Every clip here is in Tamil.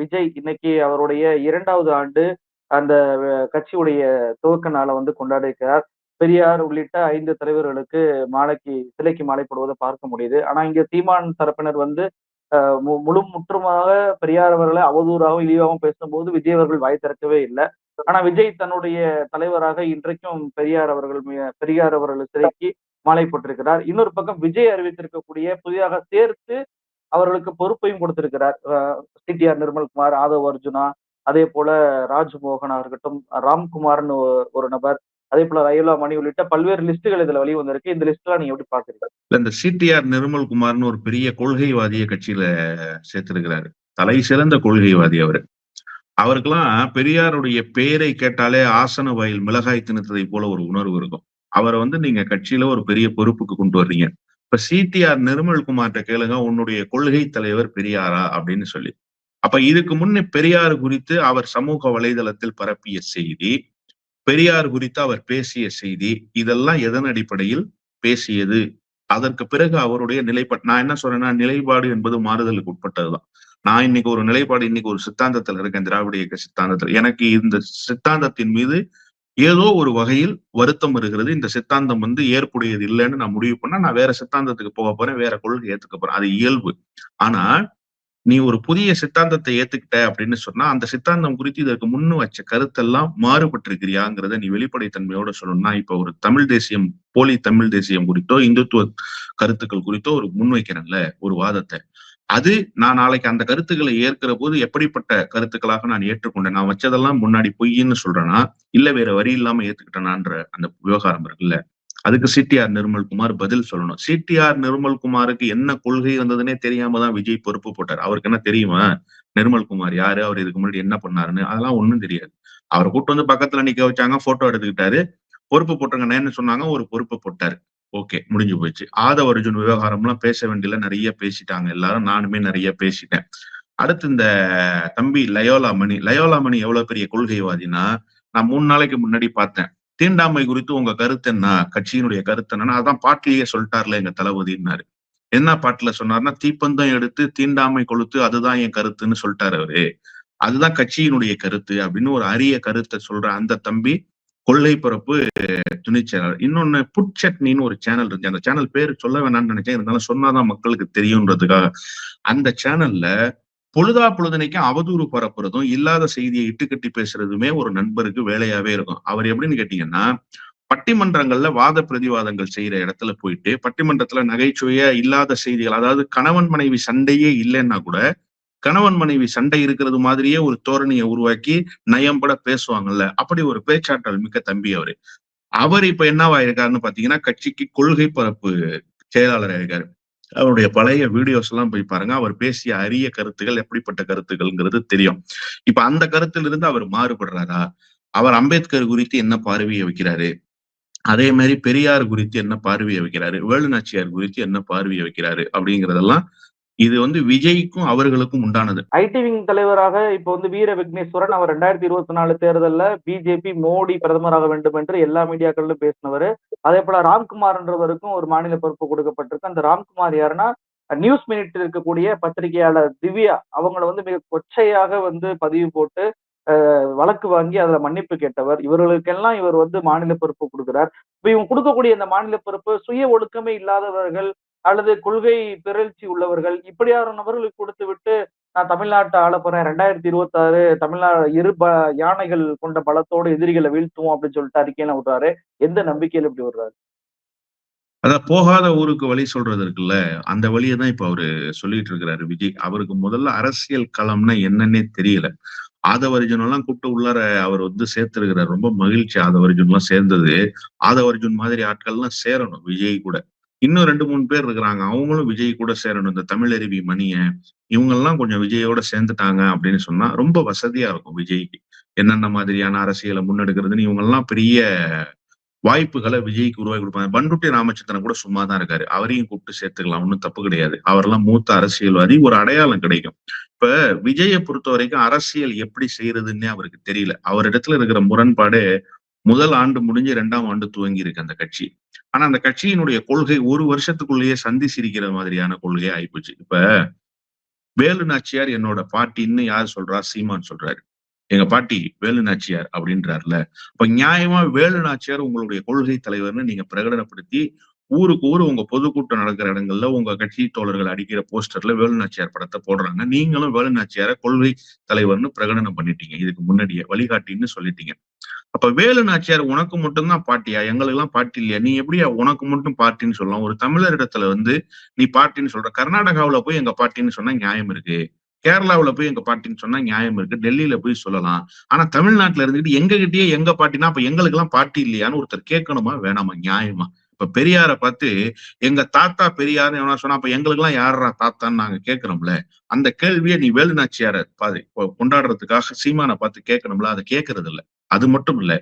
விஜய் இன்னைக்கு அவருடைய இரண்டாவது ஆண்டு அந்த கட்சியுடைய துவக்க நாளை வந்து கொண்டாடியிருக்கிறார். பெரியார் உள்ளிட்ட ஐந்து தலைவர்களுக்கு மாலைக்கு சிலைக்கு மாலை போடுவதை பார்க்க முடியுது. ஆனா இங்க சீமான் தரப்பினர் வந்து முழு முற்றுமாக பெரியார் அவர்களை அவதூறாகவும் இழிவாகவும் பேசும்போது விஜய் அவர்கள் வாய் திறக்கவே இல்லை. ஆனா விஜய் தன்னுடைய தலைவராக இன்றைக்கும் பெரியார் அவர்கள் பெரியார் அவர்கள் சிலைக்கு மாலை போட்டிருக்கிறார். இன்னொரு பக்கம் விஜய் அறிவித்திருக்கக்கூடிய புதிதாக சேர்த்து அவர்களுக்கு பொறுப்பையும் கொடுத்திருக்கிறார். சிடிஆர் நிர்மல்குமார் ஆதவ் அர்ஜுனா அதே போல ராஜ்மோகனா இருக்கட்டும் ராம்குமார்னு ஒரு நபர் அதே போல ரயிலா மணி உள்ளிட்ட பல்வேறு லிஸ்ட்டுகள் இதுல வெளி வந்திருக்கு. இந்த லிஸ்ட்லாம் நீங்க எப்படி பாக்குறீங்க இல்ல இந்த சிடிஆர் நிர்மல்குமார்னு ஒரு பெரிய கொள்கைவாதிய கட்சியில சேர்த்திருக்கிறாரு. தலை சிறந்த கொள்கைவாதி அவரு. அவருக்கெல்லாம் பெரியாருடைய பெயரை கேட்டாலே ஆசன வயல் மிளகாய் திணித்ததை போல ஒரு உணர்வு இருக்கும். அவரை வந்து நீங்க கட்சியில ஒரு பெரிய பொறுப்புக்கு கொண்டு வர்றீங்க. இப்ப சிடிஆர் நிர்மல்குமார்ட்ட கேளுங்க உன்னுடைய கொள்கை தலைவர் பெரியாரா அப்படின்னு சொல்லி. அப்ப இதுக்கு முன்னே பெரியார் குறித்து அவர் சமூக வலைதளத்தில் பரப்பிய செய்தி பெரியார் குறித்து அவர் பேசிய செய்தி இதெல்லாம் எதன் அடிப்படையில் பேசியது? அதற்கு பிறகு அவருடைய நிலைப்பாடு நான் என்ன சொல்றேன்னா நிலைப்பாடு என்பது மாறுதலுக்கு உட்பட்டதுதான். நான் இன்னைக்கு ஒரு நிலைப்பாடு இன்னைக்கு ஒரு சித்தாந்தத்தில் இருக்கேன் திராவிட இயக்க சித்தாந்தத்துல. எனக்கு இந்த சித்தாந்தத்தின் மீது ஏதோ ஒரு வகையில் வருத்தம் இருக்கிறது இந்த சித்தாந்தம் வந்து ஏற்புடையது இல்லைன்னு நான் முடிவு பண்ணா நான் வேற சித்தாந்தத்துக்கு போக போறேன் வேற கொள்கை ஏத்துக்க போறேன். அது இயல்பு. ஆனா நீ ஒரு புதிய சித்தாந்தத்தை ஏத்துக்கிட்ட அப்படின்னு சொன்னா அந்த சித்தாந்தம் குறித்து இதற்கு முன்னு வச்ச கருத்தெல்லாம் மாறுபட்டிருக்கிறியாங்கிறத நீ வெளிப்படைத்தன்மையோட சொல்லணும்னா இப்ப ஒரு தமிழ் தேசியம் போலி தமிழ் தேசியம் குறித்தோ இந்துத்துவ கருத்துக்கள் குறித்தோ ஒரு முன்வைக்கிறேன்ல ஒரு வாதத்தை. அது நான் நாளைக்கு அந்த கருத்துக்களை ஏற்கிற போது எப்படிப்பட்ட கருத்துக்களாக நான் ஏற்றுக்கொண்டேன்? நான் வச்சதெல்லாம் முன்னாடி பொய்ன்னு சொல்றேன்னா இல்ல வேற வரி இல்லாம ஏத்துக்கிட்டேனான்ற அந்த விவகாரம் இருக்குல்ல? அதுக்கு சிடிஆர் நிர்மல்குமார் பதில் சொல்லணும். சிடிஆர் நிர்மல்குமாருக்கு என்ன கொள்கை வந்ததுன்னே தெரியாம தான் விஜய் பொறுப்பு போட்டார். அவருக்கு என்ன தெரியுமா? நிர்மல்குமார் யாரு? அவர் இதுக்கு முன்னாடி என்ன பண்ணாருன்னு? அதெல்லாம் ஒண்ணும் தெரியாது. அவரை கூட்டு வந்து பக்கத்துல நிக்க வச்சாங்க போட்டோ எடுத்துக்கிட்டாரு. பொறுப்பு போட்டுருங்கன்னு சொன்னாங்க ஒரு பொறுப்பு போட்டாரு. ஓகே முடிஞ்சு போச்சு. ஆதவ அர்ஜுன் விவகாரம்லாம் பேச வேண்டியல நிறைய பேசிட்டாங்க எல்லாரும். நானுமே நிறைய பேசிட்டேன். அடுத்து இந்த தம்பி லயோலா மணி. லயோலா மணி எவ்வளவு பெரிய கொள்கைவாதினா நான் மூணு நாளைக்கு முன்னாடி பார்த்தேன். தீண்டாமை குறித்து உங்க கருத்து என்ன? கட்சியினுடைய கருத்து என்னன்னா அதான் பாட்டிலேயே சொல்லிட்டார்ல எங்க தளபதினாரு என்ன பாட்டுல சொன்னார்னா தீப்பந்தம் எடுத்து தீண்டாமை கொளுத்து அதுதான் என் கருத்துன்னு சொல்லிட்டாரு அவரு. அதுதான் கட்சியினுடைய கருத்து அப்படின்னு ஒரு அரிய கருத்தை சொல்ற அந்த தம்பி கொள்ளை பரப்பு சேனல். இன்னொன்னு புட் சட்னின்னு ஒரு சேனல் இருந்துச்சு. அந்த சேனல் பேர் சொல்ல வேணாம்னு நினைச்சேன். இருந்தாலும் சொன்னாதான் மக்களுக்கு தெரியுன்றதுக்காக. அந்த சேனல்ல பொழுதா பொழுதுனைக்கும் அவதூறு பரப்புறதும் இல்லாத செய்தியை இட்டுக்கட்டி பேசுறதுமே ஒரு நண்பருக்கு வேலையாவே இருக்கும். அவர் எப்படின்னு கேட்டீங்கன்னா பட்டிமன்றங்கள்ல வாத பிரதிவாதங்கள் செய்யற இடத்துல போயிட்டு பட்டிமன்றத்துல நகைச்சுவையா இல்லாத செய்திகள் அதாவது கணவன் மனைவி சண்டையே இல்லைன்னா கூட கணவன் மனைவி சண்டை இருக்கிறது மாதிரியே ஒரு தோரணையை உருவாக்கி நயம்பட பேசுவாங்கல்ல? அப்படி ஒரு பேச்சாற்றல் மிக்க தம்பி அவரு. அவர் இப்ப என்னவா இருக்காருன்னு பாத்தீங்கன்னா கட்சிக்கு கொள்கை பரப்பு செயலாளர் ஆயிருக்காரு அவருடைய பழைய வீடியோஸ் எல்லாம் போய் பாருங்க. அவர் பேசிய அரிய கருத்துகள் எப்படிப்பட்ட கருத்துக்கள்ங்கிறது தெரியும். இப்ப அந்த கருத்திலிருந்து அவர் மாறுபடுறாரா? அவர் அம்பேத்கர் குறித்து என்ன பார்வையை வைக்கிறாரு? அதே மாதிரி பெரியார் குறித்து என்ன பார்வையை வைக்கிறாரு? வேலுநாச்சியார் குறித்து என்ன பார்வையை வைக்கிறாரு? அப்படிங்கிறதெல்லாம் இது வந்து விஜய்க்கும் அவர்களுக்கும் உண்டானது. ஐடி விங் தலைவராக இப்போ வந்து வீர விக்னேஸ்வரன் அவர் ரெண்டாயிரத்தி இருபத்தி நாலு தேர்தலில் பிஜேபி மோடி பிரதமராக வேண்டும் என்று எல்லா மீடியாக்களிலும் பேசினவர். அதே போல ராம்குமார்ன்றவருக்கும் ஒரு மாநில பொறுப்பு கொடுக்கப்பட்டிருக்கு. அந்த ராம்குமார் யாருன்னா நியூஸ் மினிட் இருக்கக்கூடிய பத்திரிகையாளர் திவ்யா அவங்கள வந்து மிக கொச்சையாக வந்து பதிவு போட்டு வழக்கு வாங்கி அதுல மன்னிப்பு கேட்டவர். இவர்களுக்கெல்லாம் இவர் வந்து மாநில பொறுப்பு கொடுக்கிறார். இப்ப இவங்க கொடுக்கக்கூடிய இந்த மாநில பொறுப்பு சுய ஒழுக்கமே இல்லாதவர்கள் அல்லது கொள்கை பிறழ்ச்சி உள்ளவர்கள் இப்படியான நபர்களுக்கு கொடுத்து விட்டு நான் தமிழ்நாட்டை ஆள போறேன். ரெண்டாயிரத்தி இருபத்தி ஆறு தமிழ்நாடு இரு ப யானைகள் கொண்ட பலத்தோடு எதிரிகளை வீழ்த்துவோம் அப்படின்னு சொல்லிட்டு அறிக்கையில விடுறாரு. எந்த நம்பிக்கையில இப்படி விடுறாரு அதான் போகாத ஊருக்கு வழி சொல்றது இருக்குல்ல அந்த வழியை தான் இப்ப அவரு சொல்லிட்டு இருக்கிறாரு விஜய். அவருக்கு முதல்ல அரசியல் களம்னா என்னன்னே தெரியல. ஆதவர்ஜுன் எல்லாம் கூப்பிட்டு உள்ளார அவர் வந்து சேர்த்திருக்கிறார். ரொம்ப மகிழ்ச்சி ஆதவர்ஜுன் எல்லாம் சேர்ந்தது. ஆதவர்ஜுன் மாதிரி ஆட்கள் எல்லாம் சேரணும் விஜய் கூட. இன்னும் ரெண்டு மூணு பேர் இருக்கிறாங்க. அவங்களும் விஜய் கூட சேரணும். இந்த தமிழருவி மணிய இவங்கெல்லாம் கொஞ்சம் விஜயோட சேர்ந்துட்டாங்க அப்படின்னு சொன்னா ரொம்ப வசதியா இருக்கும் விஜய்க்கு. என்னென்ன மாதிரியான அரசியலை முன்னெடுக்கிறதுன்னு இவங்கெல்லாம் பெரிய வாய்ப்புகளை விஜய்க்கு உருவாக்கி கொடுப்பாங்க. பண்டுட்டி ராமச்சந்திரன் கூட சும்மா தான் இருக்காரு. அவரையும் கூப்பிட்டு சேர்த்துக்கலாம். ஒன்றும் தப்பு கிடையாது. அவரெல்லாம் மூத்த அரசியல்வாதி. ஒரு அடையாளம் கிடைக்கும். இப்ப விஜயை பொறுத்த வரைக்கும் அரசியல் எப்படி செய்யறதுன்னே அவருக்கு தெரியல. அவரிடத்துல இருக்கிற முரண்பாடு முதல் ஆண்டு முடிஞ்சு இரண்டாம் ஆண்டு துவங்கி இருக்கு அந்த கட்சி. ஆனா அந்த கட்சியினுடைய கொள்கை ஒரு வருஷத்துக்குள்ளேயே சந்தி சிரிக்கிற மாதிரியான கொள்கையா ஆயிப்போச்சு. இப்ப வேலு நாச்சியார் என்னோட பாட்டின்னு யார் சொல்றா? சீமான் சொல்றாரு. எங்க பாட்டி வேலு நாச்சியார் அப்படின்றாருல. இப்ப நியாயமா வேலு நாச்சியார் உங்களுடைய கொள்கை தலைவர்னு நீங்க பிரகடனப்படுத்தி ஊருக்கு ஊரு உங்க பொதுக்கூட்டம் நடக்கிற இடங்கள்ல உங்க கட்சி தோழர்கள் அடிக்கிற போஸ்டர்ல வேலு நாச்சியார் படத்தை போடுறாங்க. நீங்களும் வேலு நாச்சியார கொள்கை தலைவர்னு பிரகடனம் பண்ணிட்டீங்க. இதுக்கு முன்னாடியே வழிகாட்டின்னு சொல்லிட்டீங்க. அப்ப வேலு நாச்சியார் உனக்கு மட்டும்தான் பாட்டியா? எங்களுக்கு எல்லாம் பாட்டி இல்லையா? நீ எப்படியா உனக்கு மட்டும் பாட்டின்னு சொல்லலாம்? ஒரு தமிழர் இடத்துல வந்து நீ பாட்டின்னு சொல்ற கர்நாடகாவுல போய் எங்க பாட்டின்னு சொன்னா நியாயம் இருக்கு. கேரளாவுல போய் எங்க பாட்டின்னு சொன்னா நியாயம் இருக்கு. டெல்லியில போய் சொல்லலாம். ஆனா தமிழ்நாட்டுல இருந்துகிட்டு எங்க கிட்டயே எங்க பாட்டினா அப்ப எங்களுக்கு எல்லாம் பாட்டி இல்லையான்னு ஒருத்தர் கேட்கணுமா? வேணாமா? நியாயமா? இப்ப பெரியார பார்த்து எங்க தாத்தா பெரியார் எவனா சொன்னா அப்ப எங்களுக்கு எல்லாம் யாரா தாத்தான்னு நாங்க கேட்கிறோம்ல அந்த கேள்வியை நீ வேலுநாச்சியார பாது கொண்டாடுறதுக்காக சீமானை பார்த்து கேட்கணும்ல? அதை கேட்கறது இல்லை அது மட்டும் இல்ல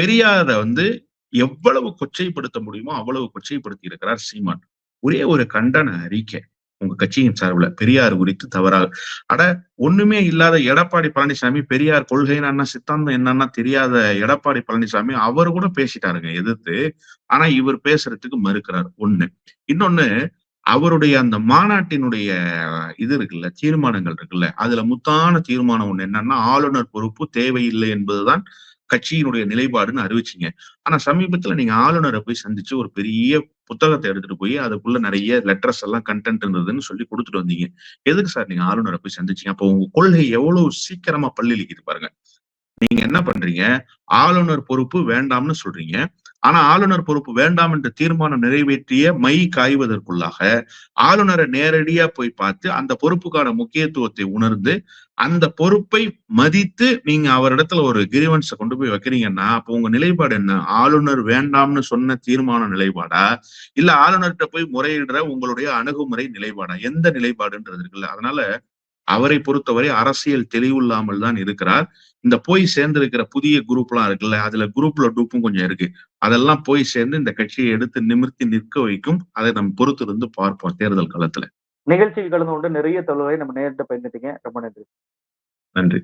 பெரியார வந்து எவ்வளவு கொச்சைப்படுத்த முடியுமோ அவ்வளவு கொச்சைப்படுத்தி இருக்கிறார் சீமான். ஒரே ஒரு கண்டன அறிக்கை உங்க கட்சியின் சார்பில் பெரியார் குறித்து தவறாக. அட ஒண்ணுமே இல்லாத எடப்பாடி பழனிசாமி பெரியார் கொள்கைன்னா என்ன சித்தாந்தம் என்னன்னா தெரியாத எடப்பாடி பழனிசாமி அவர் கூட பேசிட்டாருங்க எதிர்த்து. ஆனா இவர் பேசுறதுக்கு மறுக்கிறார். ஒண்ணு. இன்னொன்னு அவருடைய அந்த மாநாட்டினுடைய இது இருக்குல்ல தீர்மானங்கள் இருக்குல்ல அதுல முத்தான தீர்மானம் ஒண்ணு என்னன்னா ஆளுநர் பொறுப்பு தேவையில்லை என்பதுதான் கட்சியினுடைய நிலைப்பாடுன்னு அறிவிச்சிங்க. ஆனா சமீபத்துல நீங்க ஆளுநரை போய் சந்திச்சு ஒரு பெரிய புத்தகத்தை எடுத்துட்டு போய் அதுக்குள்ள நிறைய லெட்டர்ஸ் எல்லாம் கண்டென்ட் இருந்ததுன்னு சொல்லி கொடுத்துட்டு வந்தீங்க. எதுக்கு சார் நீங்க ஆளுநரை போய் சந்திச்சீங்க? அப்போ உங்க கொள்கை எவ்வளவு சீக்கிரமா பள்ளிலிக்குது பாருங்க. நீங்க என்ன பண்றீங்க? ஆளுநர் பொறுப்பு வேண்டாம்னு சொல்றீங்க. ஆனா ஆளுநர் பொறுப்பு வேண்டாம் என்ற தீர்மானம் நிறைவேற்றிய மை காய்வதற்குள்ளாக ஆளுநரை நேரடியா போய் பார்த்து அந்த பொறுப்புக்கான முக்கியத்துவத்தை உணர்ந்து அந்த பொறுப்பை மதித்து நீங்க அவரிடத்துல ஒரு கிரிவன்ஸை கொண்டு போய் வைக்கிறீங்கன்னா அப்போ உங்க நிலைப்பாடு என்ன? ஆளுநர் வேண்டாம்னு சொன்ன தீர்மான நிலைப்பாடா? இல்ல ஆளுநர்கிட்ட போய் முறையிடுற உங்களுடைய அணுகுமுறை நிலைப்பாடா? எந்த நிலைப்பாடுன்றது இருக்குல்ல. அதனால அவரை பொறுத்தவரை அரசியல் தெளிவில்லாமல் தான் இருக்கிறார். இந்த போய் சேர்ந்திருக்கிற புதிய குரூப் எல்லாம் இருக்குல்ல அதுல குரூப்ல டூப்பும் கொஞ்சம் இருக்கு. அதெல்லாம் போய் சேர்ந்து இந்த கட்சியை எடுத்து நிமிர்த்தி நிற்க வைக்கும். அதை நம்ம பொறுத்து இருந்து பார்ப்போம் தேர்தல் காலத்துல. நிகழ்ச்சிக்கு கலந்து கொண்டு நிறைய தொழிலை நம்ம நேரிட்ட பயந்துட்டீங்க ரொம்ப நன்றி. நன்றி.